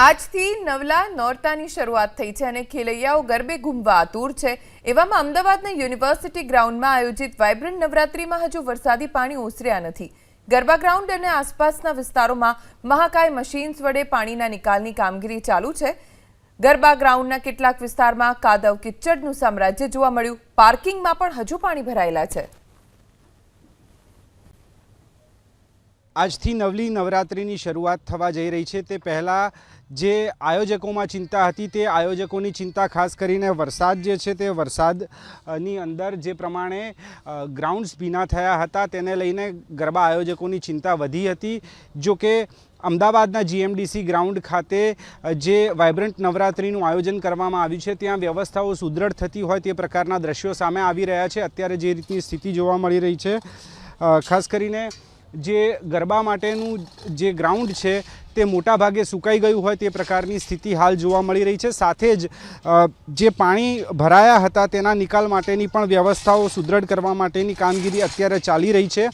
આજથી નવલા નોરતાની શરૂઆત થઈ છે અને ખેલૈયાઓ ગરબે ઘૂમવા આતુર છે. એવામાં અમદાવાદના યુનિવર્સિટી ગ્રાઉન્ડમાં આયોજિત વાઇબ્રન્ટ નવરાત્રીમાં હજુ વરસાદી પાણી ઓસર્યા નથી. ગરબા ગ્રાઉન્ડ અને આસપાસના વિસ્તારોમાં મહાકાય મશીન્સ વડે પાણીના નિકાલની કામગીરી ચાલુ છે. ગરબા ગ્રાઉન્ડના કેટલાક વિસ્તારમાં કાદવ કિચડનું સામ્રાજ્ય જોવા મળ્યું. પાર્કિંગમાં પણ હજુ પાણી ભરાયેલા છે. આજથી નવલી નવરાત્રિની શરૂઆત થવા જઈ રહી છે. તે પહેલાં જે આયોજકોમાં ચિંતા હતી તે આયોજકોની ચિંતા ખાસ કરીને વરસાદ જે છે તે વરસાદની અંદર જે પ્રમાણે ગ્રાઉન્ડ્સ ભીના થયા હતા તેને લઈને ગરબા આયોજકોની ચિંતા વધી હતી. જો કે અમદાવાદના જીએમડીસી ગ્રાઉન્ડ ખાતે જે વાઇબ્રન્ટ નવરાત્રિનું આયોજન કરવામાં આવ્યું છે ત્યાં વ્યવસ્થાઓ સુદૃઢ થતી હોય તે પ્રકારના દ્રશ્યો સામે આવી રહ્યા છે. અત્યારે જે રીતની સ્થિતિ જોવા મળી રહી છે ખાસ કરીને જે ગરબા માટેનું જે ગ્રાઉન્ડ છે, તે મોટા ભાગે સુકાઈ ગયું હોય તે પ્રકારની સ્થિતિ હાલ જોવા મળી રહી છે. સાથે જ જે પાણી ભરાયા હતા તેના નિકાલ માટેની પણ વ્યવસ્થાઓ સુદૃઢ કરવા માટેની કામગીરી અત્યારે ચાલી રહી છે.